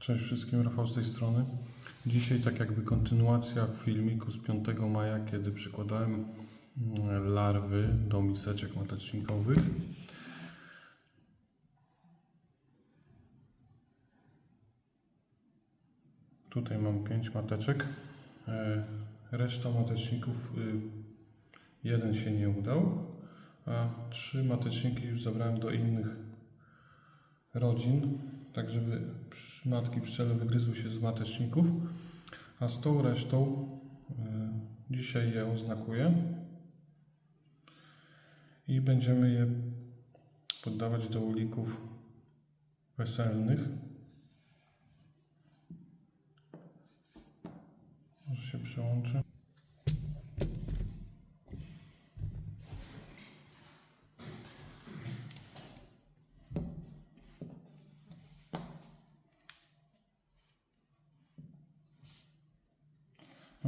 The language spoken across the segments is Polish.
Cześć wszystkim, Rafał z tej strony. Dzisiaj tak jakby kontynuacja filmiku z 5 maja, kiedy przykładałem mm, larwy do miseczek matecznikowych. Tutaj mam 5 mateczek. E, Reszta mateczników, y, jeden się nie udał, a trzy mateczniki już zabrałem do innych rodzin, tak żeby matki pszczele wygryzły się z mateczników, a z tą resztą y, dzisiaj je oznakuję i będziemy je poddawać do ulików weselnych. Może się przełączę.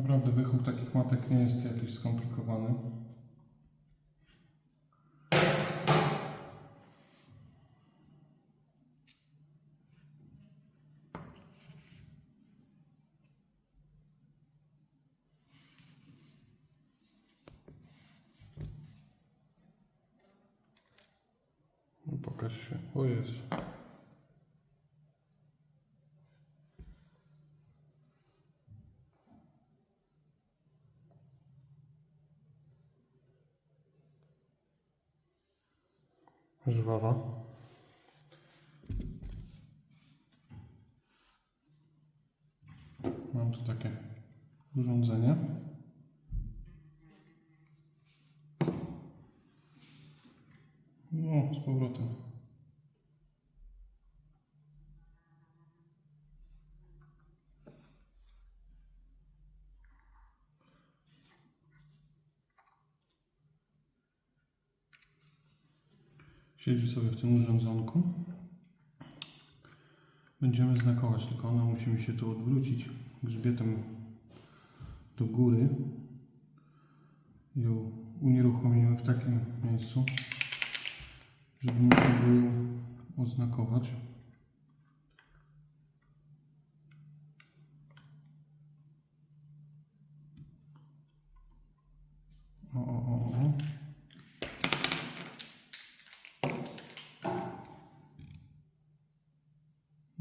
Naprawdę wychów takich matek nie jest jakiś skomplikowany. No, Pokaż się. O Jezu. Żwawa. Mam tu takie urządzenie. No, z powrotem. Siedzi sobie w tym urządzonku. Będziemy znakować, tylko ona musi mi się tu odwrócić grzbietem do góry. Ją unieruchomimy w takim miejscu, żeby można było ją oznakować. O, o, o, o.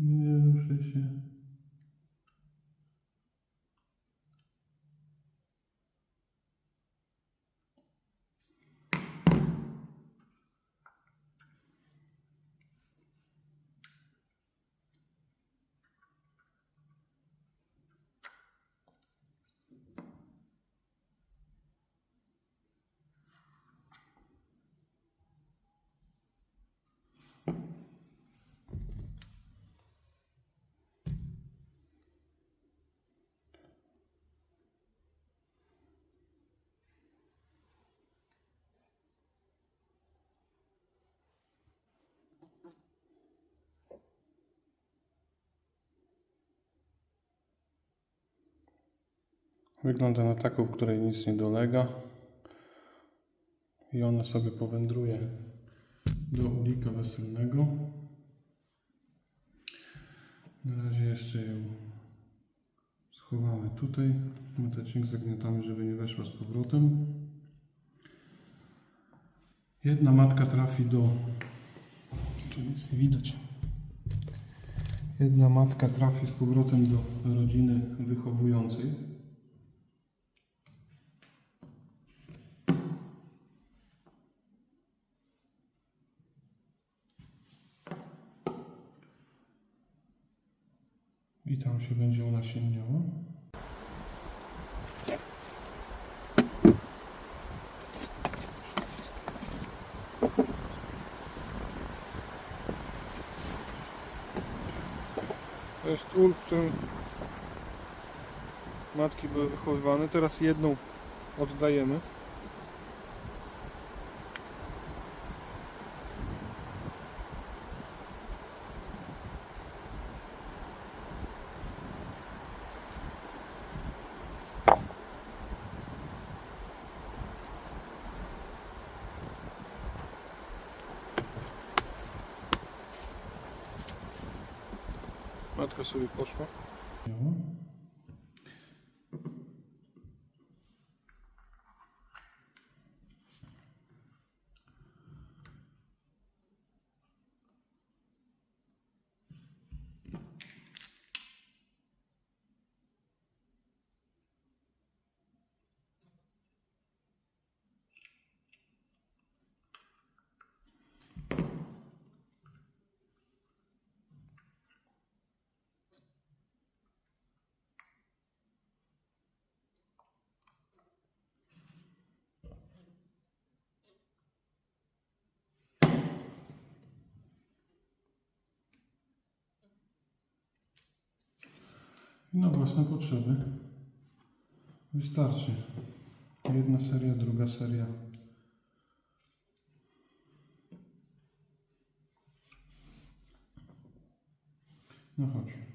Nie ruszy się. Wygląda na taką, w której nic nie dolega. I ona sobie powędruje do ulika weselnego. Na razie jeszcze ją schowamy tutaj. Matecznik zagniatamy, żeby nie weszła z powrotem. Jedna matka trafi do... Tu nic nie widać. Jedna matka trafi z powrotem do rodziny wychowującej. I tam się będzie unasienniała. To jest ul, w którym matki były wychowywane. Teraz jedną oddajemy. Poszła. No. Na własne potrzeby wystarczy. Jedna seria, druga seria. No chodź.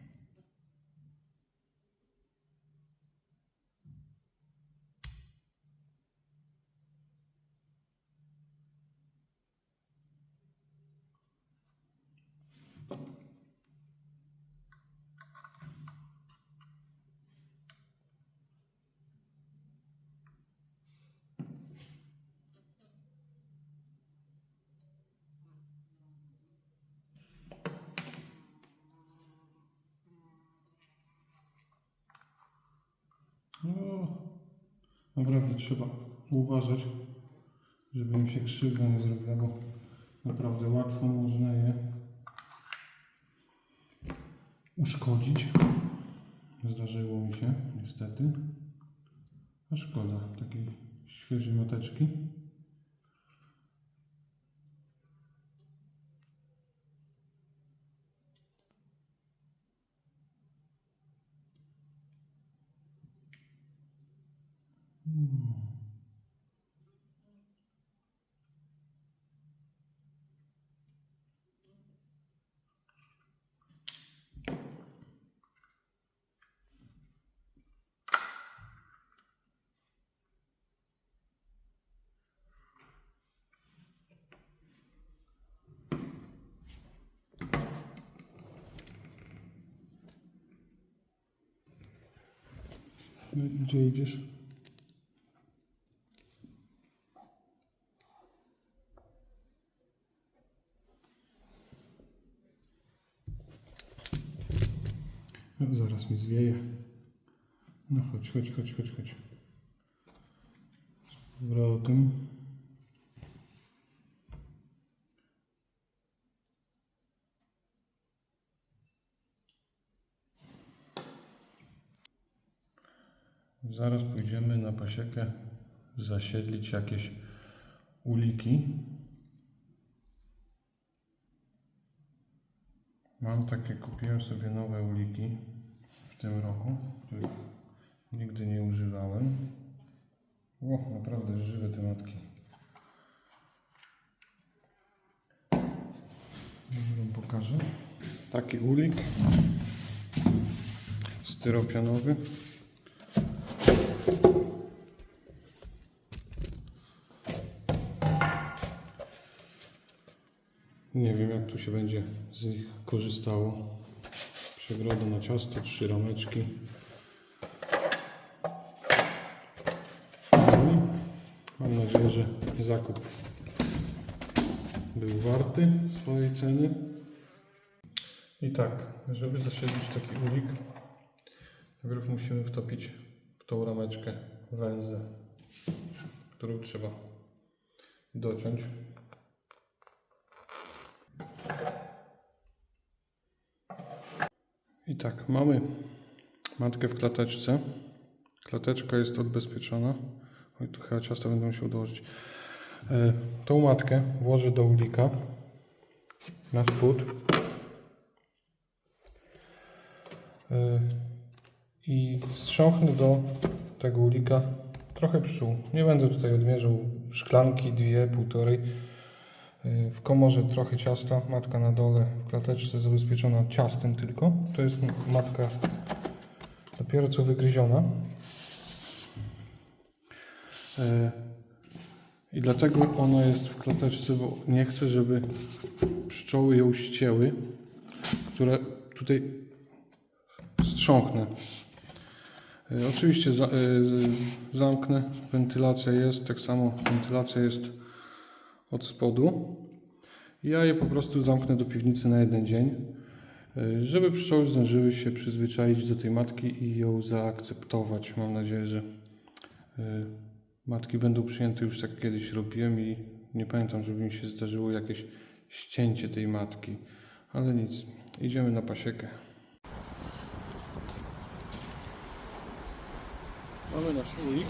No, naprawdę trzeba uważać, żeby im się krzywda nie zrobiła, bo naprawdę łatwo można je uszkodzić. Zdarzyło mi się, niestety. A szkoda takiej świeżej mateczki. No i Gdzie No, zaraz mi zwieje. No chodź, chodź, chodź, chodź, chodź. Z powrotem. Zaraz pójdziemy na pasiekę zasiedlić jakieś uliki. Mam takie, kupiłem sobie nowe uliki w tym roku, których nigdy nie używałem. O, naprawdę żywe te matki. Wam pokażę. Taki ulik styropianowy. Nie wiem jak tu się będzie z nich korzystało. Przegroda na ciasto, trzy rameczki. No Mam nadzieję, że zakup był warty swojej ceny. I tak, żeby zasiedlić taki ulik, najpierw musimy wtopić w tą rameczkę węzę, którą trzeba dociąć. I tak, mamy matkę w klateczce. Klateczka jest odbezpieczona. Oj, tu chyba ciasto będę musiał dołożyć. E, tą matkę włożę do ulika na spód. E, I strząchnę do tego ulika trochę pszczół. Nie będę tutaj odmierzał szklanki, dwie, półtorej. E, W komorze trochę ciasta, matka na dole, w klateczce zabezpieczona ciastem tylko. To jest matka dopiero co wygryziona. E, I dlatego ona jest w klateczce, bo nie chcę, żeby pszczoły ją ścięły, które tutaj strząknę. E, Oczywiście zamknę, wentylacja jest, tak samo wentylacja jest od spodu. Ja je po prostu zamknę do piwnicy na jeden dzień, e, żeby pszczoły zdążyły się przyzwyczaić do tej matki i ją zaakceptować. Mam nadzieję, że e, matki będą przyjęte już tak kiedyś robiłem i nie pamiętam, żeby mi się zdarzyło jakieś ścięcie tej matki. Ale nic, idziemy na pasiekę. Mamy nasz ulik.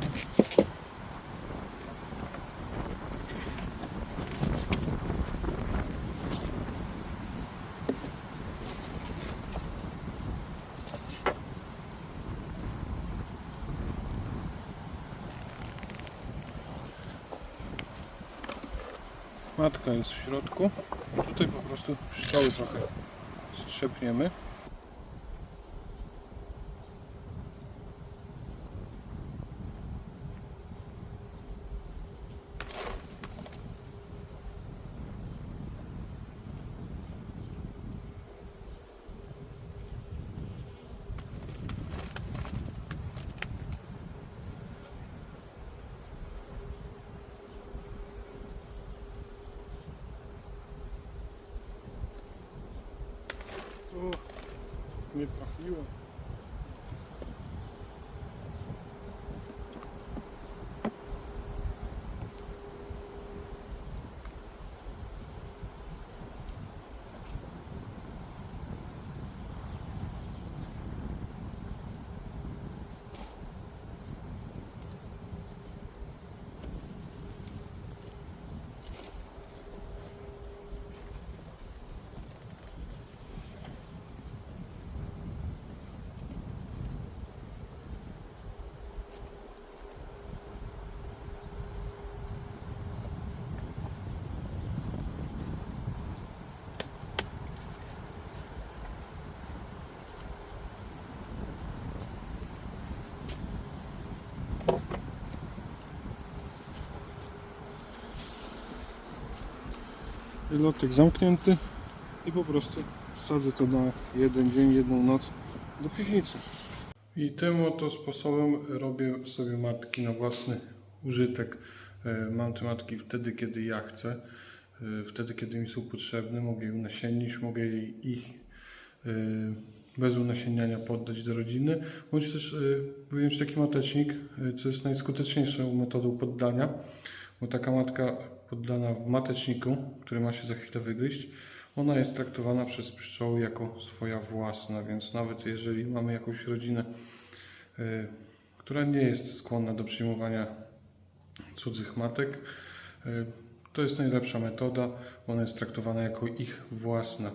Matka jest w środku. Tutaj po prostu pszczoły trochę strzepniemy. O, nie trafiło. Lotek zamknięty i po prostu wsadzę to na jeden dzień, jedną noc do piwnicy. I tym oto sposobem robię sobie matki na własny użytek. E, Mam te matki wtedy, kiedy ja chcę, e, wtedy, kiedy mi są potrzebne. Mogę je unasiennić, mogę ich e, bez unasienniania poddać do rodziny, bądź też wyjąć taki matecznik, co jest najskuteczniejszą metodą poddania, bo taka matka poddana w mateczniku, który ma się za chwilę wygryźć, ona jest traktowana przez pszczoły jako swoja własna, więc nawet jeżeli mamy jakąś rodzinę, y, która nie jest skłonna do przyjmowania cudzych matek, y, to jest najlepsza metoda, ona jest traktowana jako ich własna.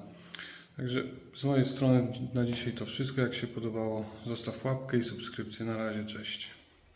Także z mojej strony na dzisiaj to wszystko. Jak się podobało, zostaw łapkę i subskrypcję. Na razie, cześć.